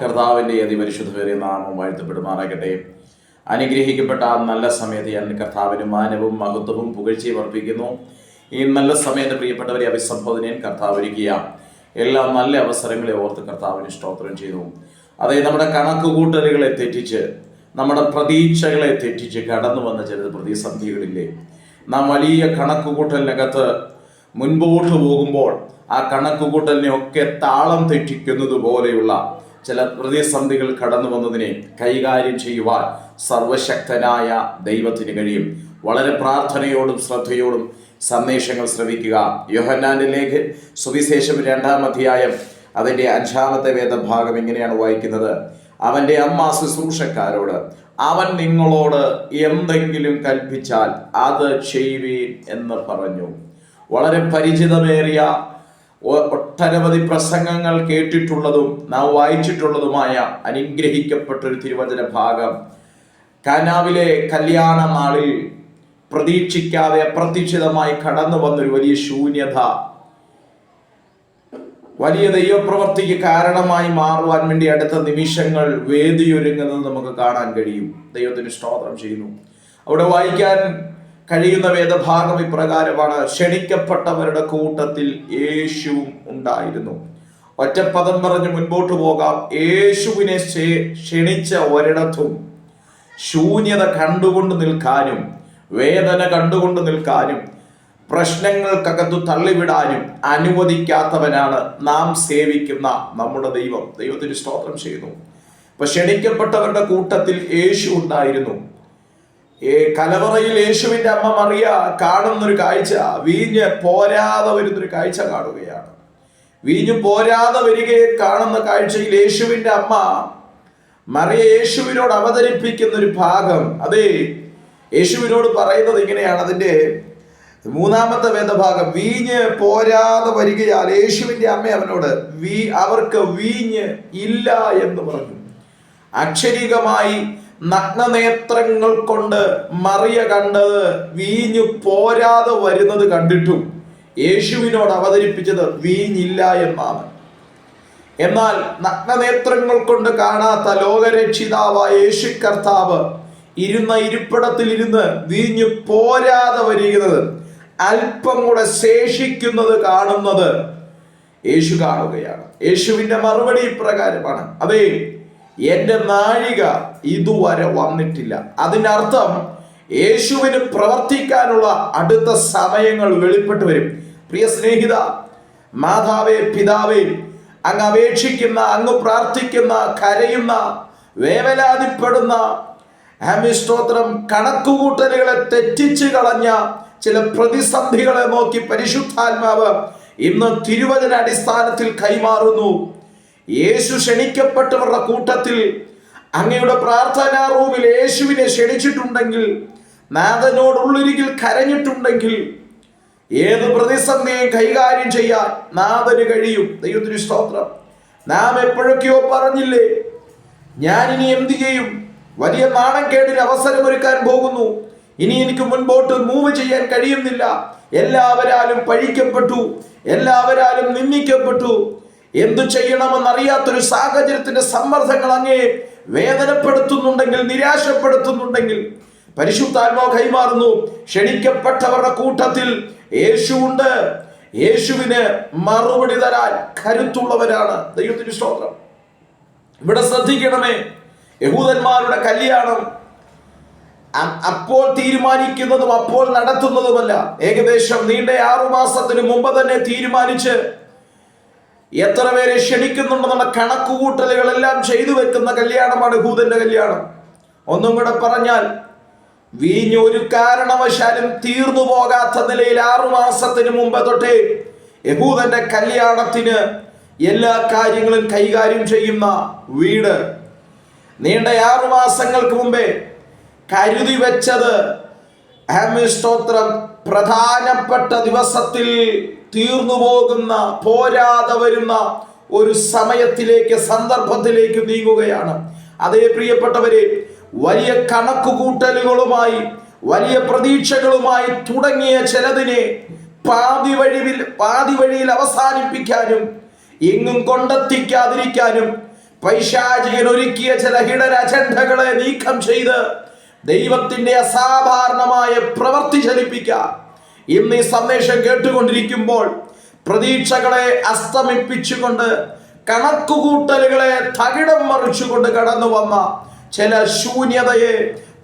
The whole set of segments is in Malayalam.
കർത്താവിന്റെ അതിപരിശുദ്ധേറിയ നാമം വാഴ്ത്തപ്പെടുമാറാകട്ടെ. അനുഗ്രഹിക്കപ്പെട്ട ആ നല്ല സമയത്ത് ഞാൻ കർത്താവിന് മാനവും മഹത്വവും പുകഴ്ചയും അർപ്പിക്കുന്നു. ഈ നല്ല സമയത്ത് പ്രിയപ്പെട്ടവരെ അഭിസംബോധനയും കർത്താവ് ഒരുക്കിയ എല്ലാ നല്ല അവസരങ്ങളെ ഓർത്ത് കർത്താവിന് സ്തോത്രം ചെയ്തു. അതായത് നമ്മുടെ കണക്കുകൂട്ടലുകളെ തെറ്റിച്ച് നമ്മുടെ പ്രതീക്ഷകളെ തെറ്റിച്ച് കടന്നു വന്ന ചില പ്രതിസന്ധികളില്ലേ? നാം വലിയ കണക്കുകൂട്ടലിനകത്ത് മുൻപോട്ട് പോകുമ്പോൾ ആ കണക്കുകൂട്ടലിനെ ഒക്കെ താളം തെറ്റിക്കുന്നത് പോലെയുള്ള ചില പ്രതിസന്ധികൾ കടന്നു വന്നതിനെ കൈകാര്യം ചെയ്യുവാൻ സർവശക്തനായ ദൈവത്തിന് കഴിയും. വളരെ പ്രാർത്ഥനയോടും ശ്രദ്ധയോടും സന്ദേശങ്ങൾ ശ്രവിക്കുക. യോഹന്നാന്റെ ലേഖ സുവിശേഷം രണ്ടാം അധ്യായം അതിന്റെ അഞ്ചാമത്തെ വേദഭാഗം ഇങ്ങനെയാണ് വായിക്കുന്നത്. അവന്റെ അമ്മ ശുശ്രൂഷക്കാരോട് അവൻ നിങ്ങളോട് എന്തെങ്കിലും കൽപ്പിച്ചാൽ അത് ചെയ്യുവീൻ എന്ന് പറഞ്ഞു. വളരെ പരിചിതമേറിയ ഒട്ടനവധി പ്രസംഗങ്ങൾ കേട്ടിട്ടുള്ളതും നാം വായിച്ചിട്ടുള്ളതുമായ അനുഗ്രഹിക്കപ്പെട്ടൊരു തിരുവചന ഭാഗം. കനാവിലെ കല്യാണ നാളിൽ പ്രതീക്ഷിക്കാതെ അപ്രതീക്ഷിതമായി കടന്നു വന്നൊരു വലിയ ശൂന്യത. വലിയ ദൈവപ്രവർത്തിക്ക് കാരണമായി മാറുവാൻ വേണ്ടി അടുത്ത നിമിഷങ്ങൾ വേദിയൊരുങ്ങുന്നത് നമുക്ക് കാണാൻ കഴിയും. ദൈവത്തിന് സ്തോത്രം ചെയ്യുന്നു. അവിടെ വായിക്കാൻ കഴിയുന്ന വേദഭാഗം ഇപ്രകാരമാണ്. ക്ഷണിക്കപ്പെട്ടവരുടെ കൂട്ടത്തിൽ യേശുവും ഉണ്ടായിരുന്നു. ഒറ്റപ്പദം പറഞ്ഞ് മുൻപോട്ട് പോകാം. യേശുവിനെ ക്ഷേ- ക്ഷണിച്ച ഒരിടത്തും ശൂന്യത കണ്ടുകൊണ്ട് നിൽക്കാനും വേദന കണ്ടുകൊണ്ട് നിൽക്കാനും പ്രശ്നങ്ങൾക്കകത്തു തള്ളിവിടാനും അനുവദിക്കാത്തവനാണ് നാം സേവിക്കുന്ന നമ്മുടെ ദൈവം. ദൈവത്തിന് സ്തോത്രം ചെയ്യുന്നു. അപ്പൊ ക്ഷണിക്കപ്പെട്ടവരുടെ കൂട്ടത്തിൽ യേശു ഉണ്ടായിരുന്നു. ഏ കലവറയിൽ യേശുവിന്റെ അമ്മ മറിയ കാണുന്നൊരു കാഴ്ച വീഞ്ഞ് പോരാതെ വരുന്നൊരു കാഴ്ച കാണുകയാണ്. വീഞ്ഞ് പോരാതെ വരികയെ കാണുന്ന കാഴ്ചയിൽ യേശുവിന്റെ അമ്മ മറിയ യേശുവിനോട് അവതരിപ്പിക്കുന്ന ഒരു ഭാഗം. അതെ യേശുവിനോട് പറയുന്നത് ഇങ്ങനെയാണ്. അതിന്റെ മൂന്നാമത്തെ വേദഭാഗം വീഞ്ഞ് പോരാതെ വരികയാൽ യേശുവിന്റെ അമ്മ അവനോട് വീ അവർക്ക് വീഞ്ഞ് ഇല്ല എന്ന് പറഞ്ഞു. അക്ഷരികമായി നഗ്നനേത്രങ്ങൾ കൊണ്ട് മറിയ കണ്ടത് വീഞ്ഞു പോരാതെ വരുന്നത് കണ്ടിട്ടും. യേശുവിനോട് അവതരിപ്പിച്ചത് വീഞ്ഞില്ല എന്നാണ്. എന്നാൽ നഗ്നനേത്രങ്ങൾ കൊണ്ട് കാണാത്ത ലോകരക്ഷിതാവായ യേശു കർത്താവ് ഇരുന്ന ഇരിപ്പിടത്തിൽ ഇരുന്ന് വീഞ്ഞു പോരാതെ വരികുന്നത് അല്പം കൂടെ ശേഷിക്കുന്നത് കാണുന്നത് യേശു കാണുകയാണ്. യേശുവിന്റെ മറുപടി ഇപ്രകാരമാണ്. അതെ എന്റെ നാഴിക ഇതുവരെ വന്നിട്ടില്ല. അതിനർത്ഥം യേശുവിന് പ്രവർത്തിക്കാനുള്ള അടുത്ത സമയങ്ങൾ വെളിപ്പെട്ടു വരും. പ്രിയ സ്നേഹിത മാതാവേ പിതാവേ അങ്ങ് അപേക്ഷിക്കുന്ന അങ്ങ് പ്രാർത്ഥിക്കുന്ന കരയുന്ന വേവലാതിപ്പെടുന്ന ഹമിസ്തോത്രം കണക്കുകൂട്ടലുകളെ തെറ്റിച്ചു കളഞ്ഞ ചില പ്രതിസന്ധികളെ നോക്കി പരിശുദ്ധാത്മാവ് ഇന്ന് തിരുവചന അടിസ്ഥാനത്തിൽ കൈമാറുന്നു. യേശു ക്ഷണിക്കപ്പെട്ടവരുടെ കൂട്ടത്തിൽ അങ്ങയുടെ പ്രാർത്ഥനാ റൂമിൽ യേശുവിനെ ക്ഷണിച്ചിട്ടുണ്ടെങ്കിൽ നാഥനോടുള്ളിരികിൽ കരഞ്ഞിട്ടുണ്ടെങ്കിൽ ഏത് പ്രതിസന്ധിയും കൈകാര്യം ചെയ്യാൻ നാഥന് കഴിയും. ദൈവത്തിന് സ്തോത്രം. നാം എപ്പോഴൊക്കെയോ പറഞ്ഞില്ലേ ഞാൻ ഇനി എന്ത് ചെയ്യും? വലിയ നാണക്കേടിന് അവസരമൊരുക്കാൻ പോകുന്നു. ഇനി എനിക്ക് മുൻപോട്ട് മൂവ് ചെയ്യാൻ കഴിയുന്നില്ല. എല്ലാവരാലും പഴിക്കപ്പെട്ടു. എല്ലാവരാലും നിന്ദിക്കപ്പെട്ടു. എന്തു ചെയ്യണമെന്നറിയാത്തൊരു സാഹചര്യത്തിന്റെ സമ്മർദ്ദങ്ങൾ അങ്ങേ വേദനപ്പെടുത്തുന്നുണ്ടെങ്കിൽ നിരാശപ്പെടുത്തുന്നുണ്ടെങ്കിൽ പരിശുദ്ധാത്മാവ് കൈമാറുന്നു. ക്ഷണിക്കപ്പെട്ടവരുടെ കൂട്ടത്തിൽ യേശുവുണ്ട്. യേശുവിന് മറുപടി തരാൻ കരുത്തുള്ളവരാണ്. ദൈവത്തിന് സ്തോത്രം. ഇവിടെ ശ്രദ്ധിക്കണമേ യഹൂദന്മാരുടെ കല്യാണം അപ്പോൾ തീരുമാനിക്കുന്നതും അപ്പോൾ നടത്തുന്നതുമല്ല. ഏകദേശം നീണ്ട ആറു മാസത്തിന് മുമ്പ് തന്നെ തീരുമാനിച്ച് എത്ര പേരെ ക്ഷണിക്കുന്നുണ്ടെന്നുള്ള കണക്കുകൂട്ടലുകളെല്ലാം ചെയ്തു വെക്കുന്ന കല്യാണമാണ് ഭൂതന്റെ കല്യാണം. ഒന്നും കൂടെ പറഞ്ഞാൽ വീഞ്ഞ് ഒരു കാരണവശാലും തീർന്നു പോകാത്ത നിലയിൽ ആറു മാസത്തിന് മുമ്പ് തൊട്ടേ യഹൂദന്റെ കല്യാണത്തിന് എല്ലാ കാര്യങ്ങളും കൈകാര്യം ചെയ്യുന്ന വീട്. നീണ്ട ആറു മാസങ്ങൾക്ക് മുമ്പേ കരുതി വെച്ചത് സ്തോത്രം. പ്രധാനപ്പെട്ട ദിവസത്തിൽ തീർന്നു പോകുന്ന പോരാതെ വരുന്ന ഒരു സമയത്തിലേക്ക് സന്ദർഭത്തിലേക്ക് നീങ്ങുകയാണ്. അതേ പ്രിയപ്പെട്ടവരെ വലിയ കണക്കുകൂട്ടലുകളുമായി വലിയ പ്രതീക്ഷകളുമായി തുടങ്ങിയ ചിലതിനെ പാതി വഴിവിൽ പാതി വഴിയിൽ അവസാനിപ്പിക്കാനും എങ്ങും കൊണ്ടെത്തിക്കാതിരിക്കാനും പൈശാചികൻ ഒരുക്കിയ ചില ഹിഡൻ അജണ്ടകളെ നീക്കം ചെയ്ത് ദൈവത്തിന്റെ അസാധാരണമായ പ്രവൃത്തി ചലിപ്പിക്കാൻ ഇന്ന് ഈ സന്ദേശം കേട്ടുകൊണ്ടിരിക്കുമ്പോൾ പ്രതീക്ഷകളെ അസ്തമിപ്പിച്ചുകൊണ്ട് കണക്കുകൂട്ടലുകളെ തകിടം മറിച്ചുകൊണ്ട് കടന്നു വന്ന ചില ശൂന്യതയെ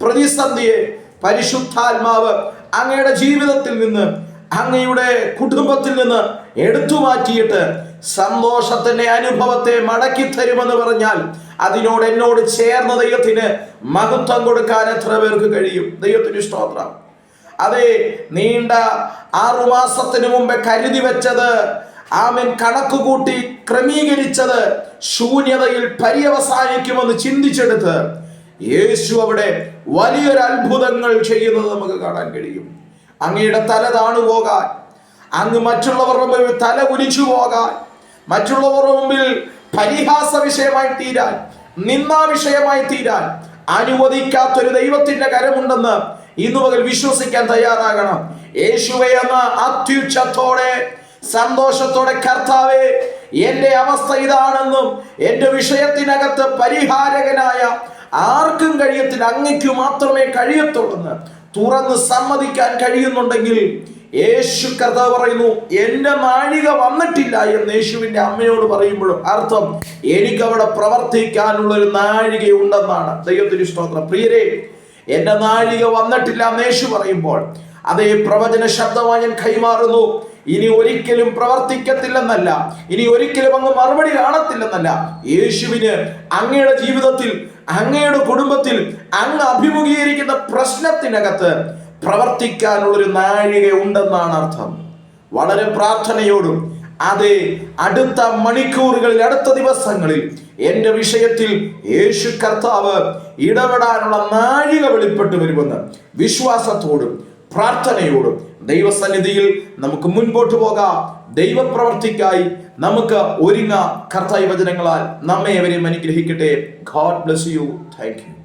പ്രതിസന്ധിയെ പരിശുദ്ധാത്മാവ് അങ്ങയുടെ ജീവിതത്തിൽ നിന്ന് അങ്ങയുടെ കുടുംബത്തിൽ നിന്ന് എടുത്തു മാറ്റിയിട്ട് സന്തോഷത്തിന്റെ അനുഭവത്തെ മടക്കി തരുമെന്ന് പറഞ്ഞാൽ അതിനോട് എന്നോട് ചേർന്ന ദൈവത്തിന് മഹത്വം കൊടുക്കാൻ എത്ര പേർക്ക് കഴിയും? ദൈവത്തിന് സ്തോത്രം. അതെ നീണ്ട ആറുമാസത്തിന് മുമ്പേ കരുതി വെച്ചത് ആമൻ കണക്ക് കൂട്ടി ക്രമീകരിച്ചത് ശൂന്യതയിൽ പര്യവസാനിക്കുമെന്ന് ചിന്തിച്ചെടുത്ത് യേശു അവിടെ വലിയൊരു അത്ഭുതങ്ങൾ ചെയ്യുന്നത് നമുക്ക് കാണാൻ കഴിയും. അങ്ങയുടെ തല താണു പോകാൻ അങ്ങ് മറ്റുള്ളവരുടെ തല കുലിച്ചു പോകാൻ മറ്റുള്ളവരുടെ മുമ്പിൽ പരിഹാസ വിഷയമായി തീരാൻ നിന്നാ വിഷയമായി തീരാൻ അനുവദിക്കാത്തൊരു ദൈവത്തിന്റെ കരമുണ്ടെന്ന് ഇന്നു മുതൽ വിശ്വസിക്കാൻ തയ്യാറാകണം. യേശുവെ എന്ന അത്യുച്ഛത്തോടെ സന്തോഷത്തോടെ കർത്താവെ എന്റെ അവസ്ഥ ഇതാണെന്നും എന്റെ വിഷയത്തിനകത്ത് പരിഹാരകനായ ആർക്കും കഴിയത്തില്ല അങ്ങയ്ക്ക് മാത്രമേ കഴിയത്തുള്ളൂ തുറന്ന് സമ്മതിക്കാൻ കഴിയുന്നുണ്ടെങ്കിൽ യേശു കഥ പറയുന്നു എന്റെ നാഴിക വന്നിട്ടില്ല എന്ന് യേശുവിന്റെ അമ്മയോട് പറയുമ്പോഴും അർത്ഥം എനിക്ക് അവിടെ പ്രവർത്തിക്കാനുള്ള ഒരു നാഴിക ഉണ്ടെന്നാണ്. ദൈവത്തിന് സ്തോത്രം. പ്രിയരെ എന്റെ നാഴിക വന്നിട്ടില്ല എന്ന് യേശു പറയുമ്പോൾ അതേ പ്രവചന ശബ്ദമായി ഞാൻ കൈമാറുന്നു. ഇനി ഒരിക്കലും പ്രവർത്തിക്കത്തില്ലെന്നല്ല ഇനി ഒരിക്കലും അങ്ങ് മറുപടി കാണത്തില്ലെന്നല്ല. യേശുവിന് അങ്ങയുടെ ജീവിതത്തിൽ അങ്ങയുടെ കുടുംബത്തിൽ അങ്ങ് അഭിമുഖീകരിക്കുന്ന പ്രശ്നത്തിനകത്ത് പ്രവർത്തിക്കാനുള്ളൊരു നാഴിക ഉണ്ടെന്നാണ് അർത്ഥം. വളരെ പ്രാർത്ഥനയോടും അതെ അടുത്ത മണിക്കൂറുകളിൽ അടുത്ത ദിവസങ്ങളിൽ എന്റെ വിഷയത്തിൽ യേശു കർത്താവ് ഇടപെടാനുള്ള നാഴിക വെളിപ്പെട്ടു വരുമെന്ന് വിശ്വാസത്തോടും പ്രാർത്ഥനയോടും ദൈവസന്നിധിയിൽ നമുക്ക് മുൻപോട്ട് പോകാം. ദൈവപ്രവർത്തിക്കായി നമുക്ക് ഒരുങ്ങ. കർത്തായി വചനങ്ങളാൽ നമ്മെ അവരെയും അനുഗ്രഹിക്കട്ടെ. God bless you thank you